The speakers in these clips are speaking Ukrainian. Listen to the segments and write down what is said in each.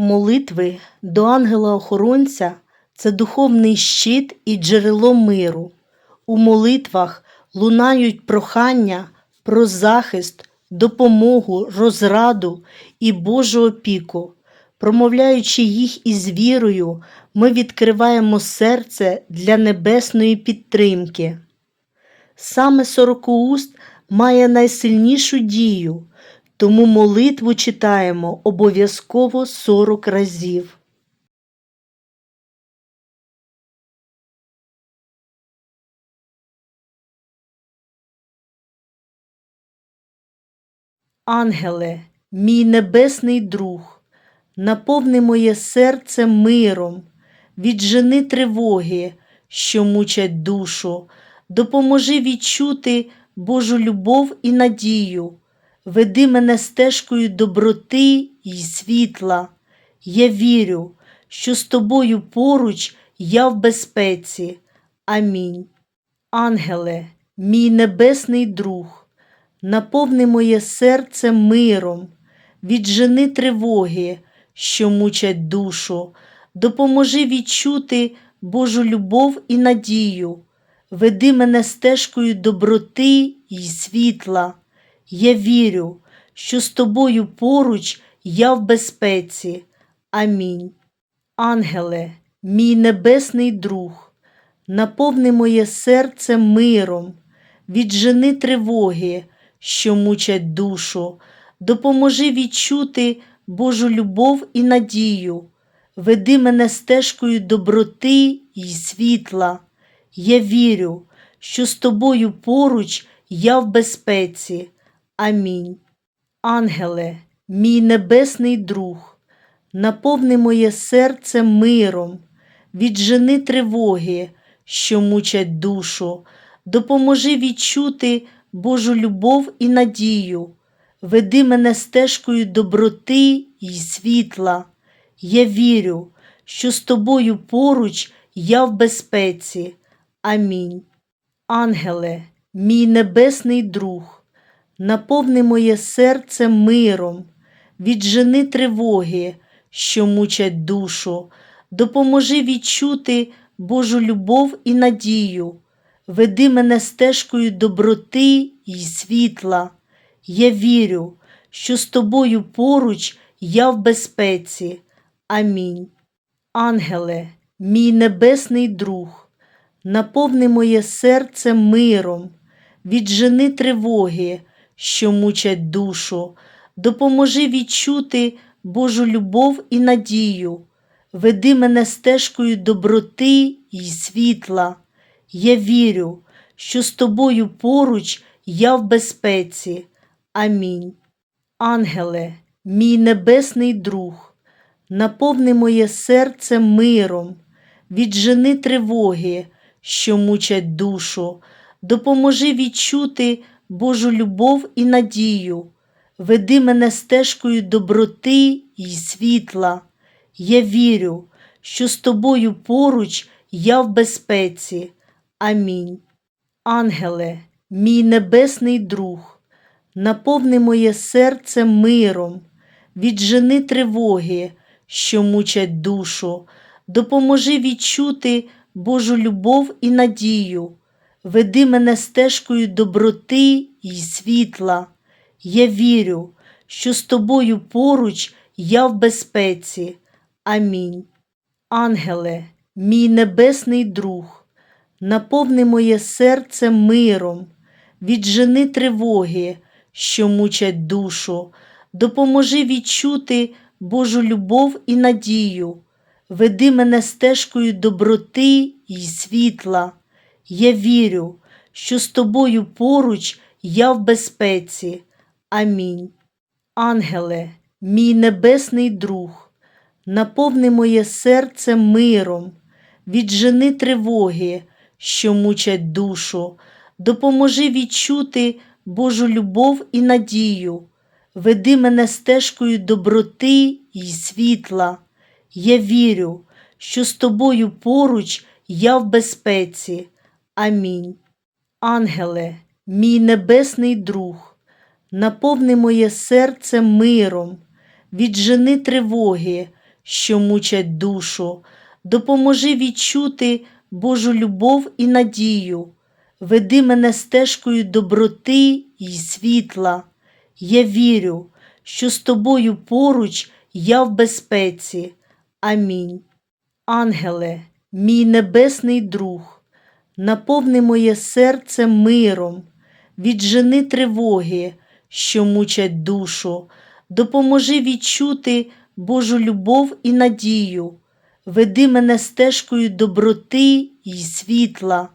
Молитви до ангела-охоронця це духовний щит і джерело миру. У молитвах лунають прохання про захист, допомогу, розраду і Божу опіку. Промовляючи їх із вірою, ми відкриваємо серце для небесної підтримки. Саме сорокоуст має найсильнішу дію, тому молитву читаємо обов'язково 40 разів. Ангеле, мій небесний друг, наповни моє серце миром, віджени тривоги, що мучать душу, допоможи відчути Божу любов і надію, веди мене стежкою доброти і світла. Я вірю, що з тобою поруч я в безпеці. Амінь. Ангеле, мій небесний друг, наповни моє серце миром, віджени тривоги, що мучать душу, допоможи відчути Божу любов і надію, веди мене стежкою доброти і світла. Я вірю, що з тобою поруч я в безпеці. Амінь. Ангеле, мій небесний друг, наповни моє серце миром, віджени тривоги, що мучать душу, допоможи відчути Божу любов і надію, веди мене стежкою доброти і світла. Я вірю, що з тобою поруч я в безпеці. Амінь. Ангеле, мій небесний друг, наповни моє серце миром, віджени тривоги, що мучать душу, допоможи відчути Божу любов і надію, веди мене стежкою доброти і світла. Я вірю, що з тобою поруч я в безпеці. Амінь. Ангеле, мій небесний друг, наповни моє серце миром, віджени тривоги, що мучать душу, допоможи відчути Божу любов і надію, веди мене стежкою доброти і світла. Я вірю, що з тобою поруч я в безпеці. Амінь. Ангеле, мій небесний друг, наповни моє серце миром, віджени тривоги, що мучать душу, допоможи відчути Божу любов і надію, веди мене стежкою доброти і світла. Я вірю, що з тобою поруч я в безпеці. Амінь. Ангеле, мій небесний друг, наповни моє серце миром, віджени тривоги, що мучать душу, допоможи відчути Божу любов і надію, веди мене стежкою доброти і світла. Я вірю, що з тобою поруч я в безпеці. Амінь. Ангеле, мій небесний друг, наповни моє серце миром, віджени тривоги, що мучать душу, допоможи відчути Божу любов і надію, веди мене стежкою доброти і світла. Я вірю, що з тобою поруч я в безпеці. Амінь. Ангеле, мій небесний друг, наповни моє серце миром, віджени тривоги, що мучать душу, допоможи відчути Божу любов і надію, веди мене стежкою доброти і світла. Я вірю, що з тобою поруч я в безпеці. Амінь. Ангеле, мій небесний друг, наповни моє серце миром, віджени тривоги, що мучать душу, допоможи відчути Божу любов і надію, веди мене стежкою доброти і світла. Я вірю, що з тобою поруч я в безпеці. Амінь. Ангеле, мій небесний друг, наповни моє серце миром, віджени тривоги, що мучать душу, допоможи відчути Божу любов і надію. Веди мене стежкою доброти й світла. Я вірю, що з тобою поруч я в безпеці. Амінь. Ангеле, мій небесний друг, наповни моє серце миром, віджени тривоги, що мучать душу, допоможи відчути Божу любов і надію. Веди мене стежкою доброти й світла.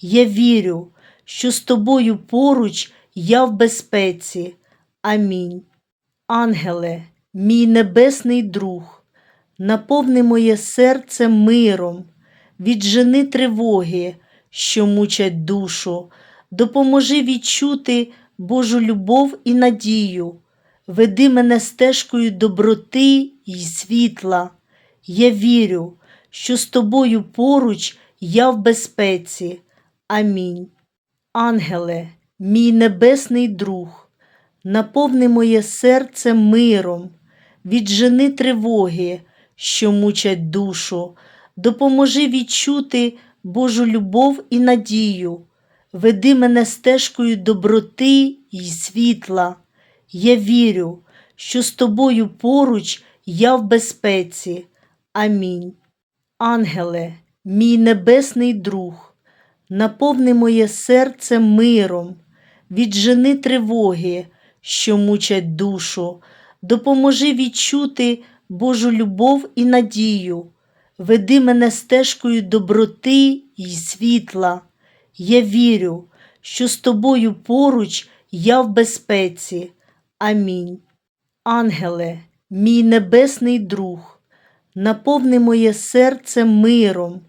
Я вірю, що з тобою поруч я в безпеці. Амінь. Ангеле, мій небесний друг, наповни моє серце миром, віджени тривоги, що мучать душу, допоможи відчути Божу любов і надію. Веди мене стежкою доброти й світла. Я вірю, що з тобою поруч я в безпеці. Амінь. Ангеле, мій небесний друг, наповни моє серце миром, віджени тривоги, що мучать душу, допоможи відчути Божу любов і надію. Веди мене стежкою доброти й світла. Я вірю, що з тобою поруч я в безпеці. Амінь. Ангеле, мій небесний друг, наповни моє серце миром, віджени тривоги, що мучать душу, допоможи відчути Божу любов і надію. Веди мене стежкою доброти й світла. Я вірю, що з тобою поруч я в безпеці. Амінь. Ангеле, мій небесний друг, наповни моє серце миром,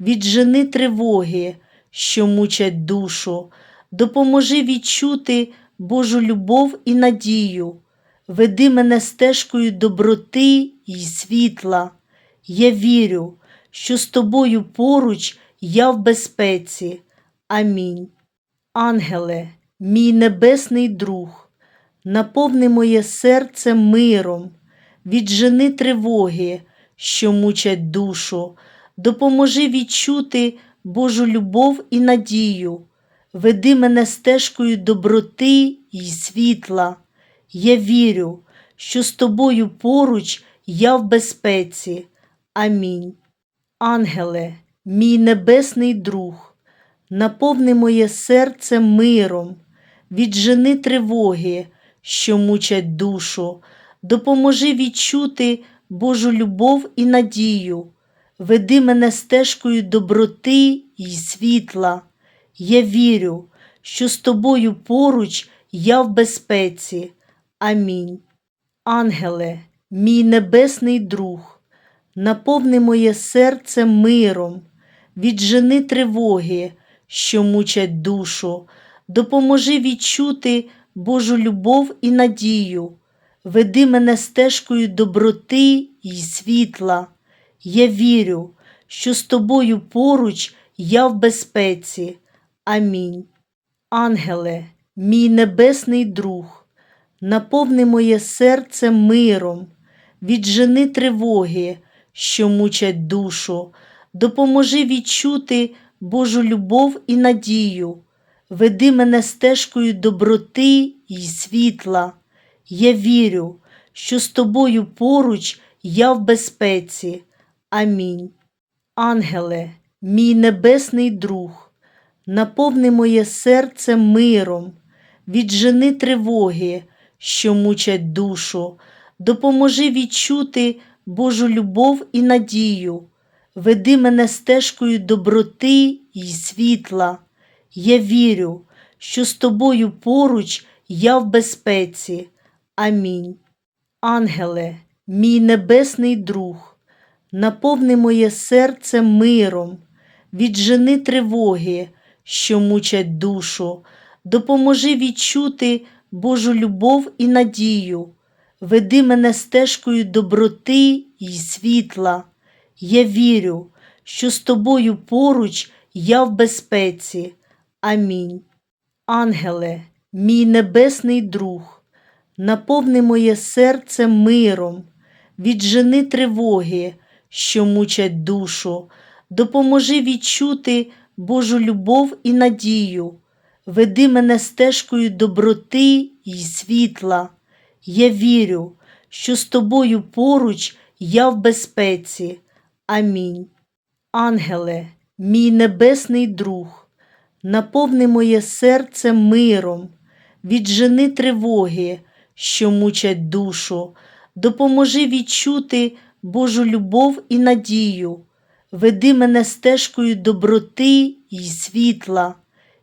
віджени тривоги, що мучать душу, допоможи відчути Божу любов і надію. Веди мене стежкою доброти й світла. Я вірю, що з тобою поруч я в безпеці. Амінь. Ангеле, мій небесний друг, наповни моє серце миром, віджени тривоги, що мучать душу, допоможи відчути Божу любов і надію. Веди мене стежкою доброти й світла. Я вірю, що з тобою поруч я в безпеці. Амінь. Ангеле, мій небесний друг, наповни моє серце миром, віджени тривоги, що мучать душу, допоможи відчути Божу любов і надію. Веди мене стежкою доброти й світла. Я вірю, що з тобою поруч я в безпеці. Амінь. Ангеле, мій небесний друг, наповни моє серце миром, віджени тривоги, що мучать душу, допоможи відчути Божу любов і надію. Веди мене стежкою доброти й світла. Я вірю, що з тобою поруч я в безпеці. Амінь. Ангеле, мій небесний друг, наповни моє серце миром, віджени тривоги, що мучать душу, допоможи відчути Божу любов і надію. Веди мене стежкою доброти й світла. Я вірю, що з тобою поруч я в безпеці. Амінь. Ангеле, мій небесний друг, наповни моє серце миром, віджени тривоги, що мучать душу, допоможи відчути Божу любов і надію. Веди мене стежкою доброти й світла. Я вірю, що з тобою поруч я в безпеці. Амінь. Ангеле, мій небесний друг, наповни моє серце миром, віджени тривоги, що мучать душу, допоможи відчути Божу любов і надію. Веди мене стежкою доброти й світла. Я вірю, що з тобою поруч я в безпеці. Амінь. Ангеле, мій небесний друг, наповни моє серце миром, віджени тривоги, що мучать душу, допоможи відчути Божу любов і надію, веди мене стежкою доброти і світла. Я вірю, що з тобою поруч я в безпеці. Амінь. Ангеле, мій небесний друг, наповни моє серце миром, віджени тривоги, що мучать душу, допоможи відчути Божу любов і надію, веди мене стежкою доброти і світла.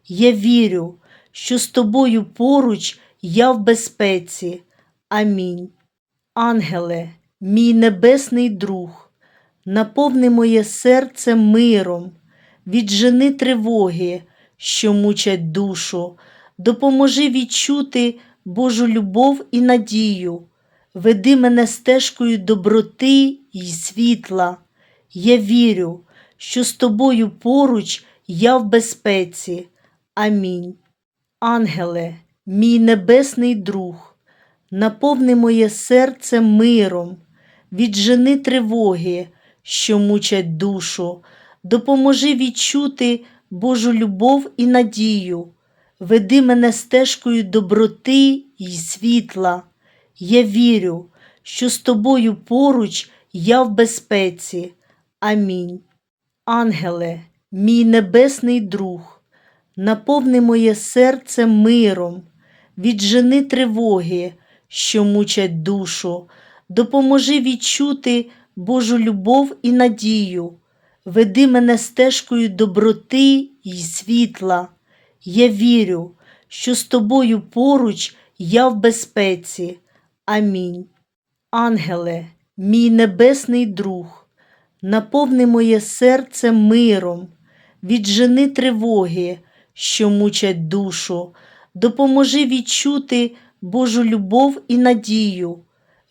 Я вірю, що з тобою поруч я в безпеці. Амінь. Ангеле, мій небесний друг, наповни моє серце миром, віджени тривоги, що мучать душу, допоможи відчути Божу любов і надію, веди мене стежкою доброти і світла. Я вірю, що з тобою поруч я в безпеці. Амінь. Ангеле, мій небесний друг, наповни моє серце миром, віджени тривоги, що мучать душу, допоможи відчути Божу любов і надію, веди мене стежкою доброти і світла. Я вірю, що з тобою поруч я в безпеці. Амінь. Ангеле, мій небесний друг, наповни моє серце миром, віджени тривоги, що мучать душу, допоможи відчути Божу любов і надію, веди мене стежкою доброти і світла. Я вірю, що з тобою поруч я в безпеці. Амінь. Ангеле, мій небесний друг, наповни моє серце миром, віджени тривоги, що мучать душу, допоможи відчути Божу любов і надію,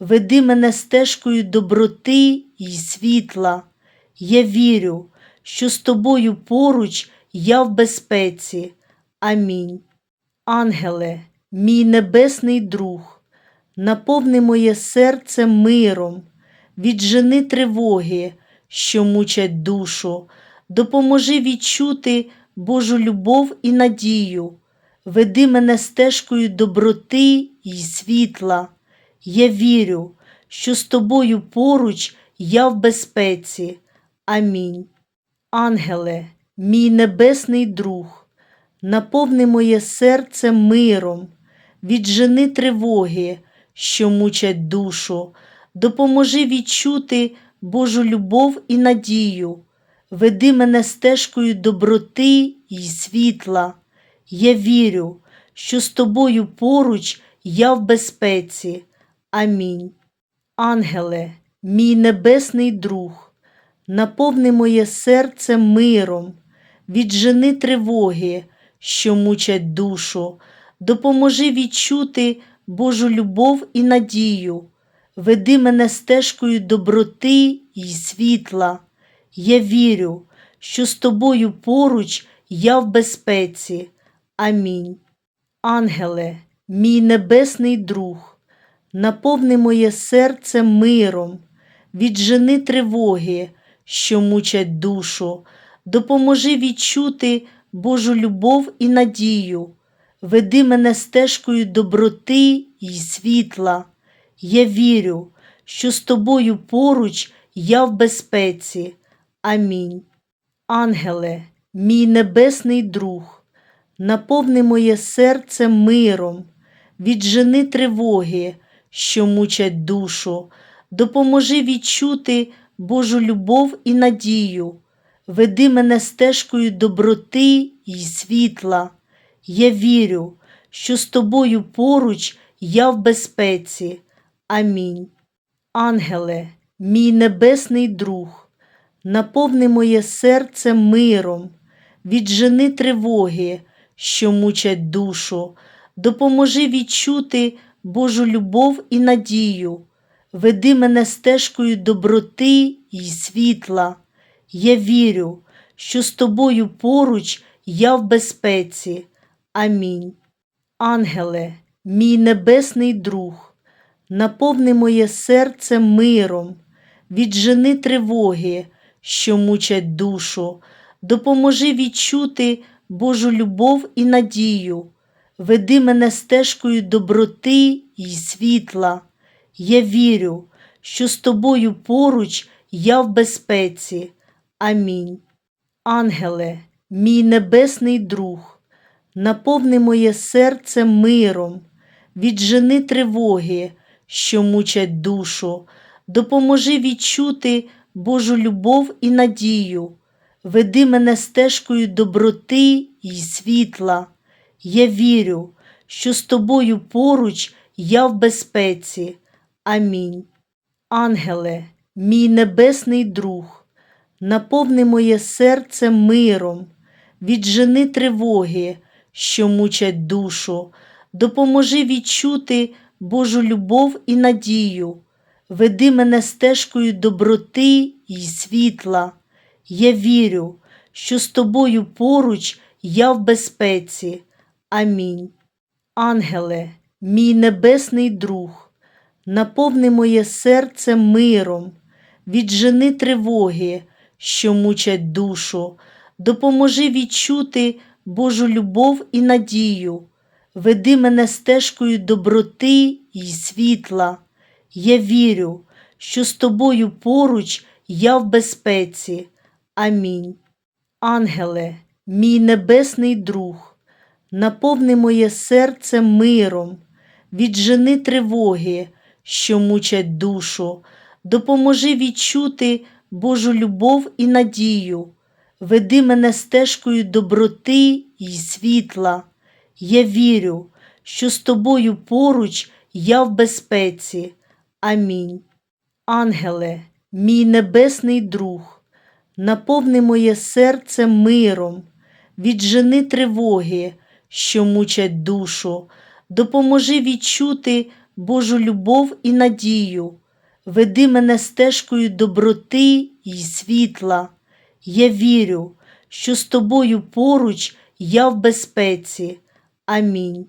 веди мене стежкою доброти і світла. Я вірю, що з тобою поруч я в безпеці. Амінь. Ангеле, мій небесний друг, наповни моє серце миром, віджени тривоги, що мучать душу, допоможи відчути Божу любов і надію, веди мене стежкою доброти і світла. Я вірю, що з тобою поруч я в безпеці. Амінь. Ангеле, мій небесний друг, наповни моє серце миром, віджени тривоги, що мучать душу, допоможи відчути Божу любов і надію, веди мене стежкою доброти і світла. Я вірю, що з тобою поруч я в безпеці. Амінь. Ангеле, мій небесний друг, наповни моє серце миром, віджени тривоги, що мучать душу, допоможи відчути Божу любов і надію, веди мене стежкою доброти і світла. Я вірю, що з тобою поруч я в безпеці. Амінь. Ангеле, мій небесний друг, наповни моє серце миром, віджени тривоги, що мучать душу, допоможи відчути Божу любов і надію, веди мене стежкою доброти і світла. Я вірю, що з тобою поруч я в безпеці. Амінь. Ангеле, мій небесний друг, наповни моє серце миром, віджени тривоги, що мучать душу, допоможи відчути Божу любов і надію, веди мене стежкою доброти і світла. Я вірю, що з тобою поруч я в безпеці. Амінь. Ангеле, мій небесний друг, наповни моє серце миром, віджени тривоги, що мучать душу, допоможи відчути Божу любов і надію, веди мене стежкою доброти і світла. Я вірю, що з тобою поруч я в безпеці. Амінь. Ангеле, мій небесний друг, наповни моє серце миром, віджени тривоги, що мучать душу, допоможи відчути Божу любов і надію, веди мене стежкою доброти й світла. Я вірю, що з тобою поруч я в безпеці. Амінь. Ангеле, мій небесний друг, наповни моє серце миром, віджени тривоги, що мучать душу, допоможи відчути Божу любов і надію, веди мене стежкою доброти й світла. Я вірю, що з тобою поруч я в безпеці. Амінь. Ангеле, мій небесний друг, наповни моє серце миром, віджени тривоги, що мучать душу, допоможи відчути Божу любов і надію, веди мене стежкою доброти й світла. Я вірю, що з тобою поруч я в безпеці. Амінь. Ангеле, мій небесний друг, наповни моє серце миром, віджени тривоги, що мучать душу, допоможи відчути Божу любов і надію, веди мене стежкою доброти й світла. Я вірю, що з тобою поруч я в безпеці. Амінь. Ангеле, мій небесний друг, наповни моє серце миром, віджени тривоги, що мучать душу, допоможи відчути Божу любов і надію, веди мене стежкою доброти й світла. Я вірю, що з тобою поруч я в безпеці. Амінь. Ангеле, мій небесний друг, наповни моє серце миром, віджени тривоги, що мучать душу, допоможи відчути Божу любов і надію, веди мене стежкою доброти й світла. Я вірю, що з тобою поруч я в безпеці. Амінь.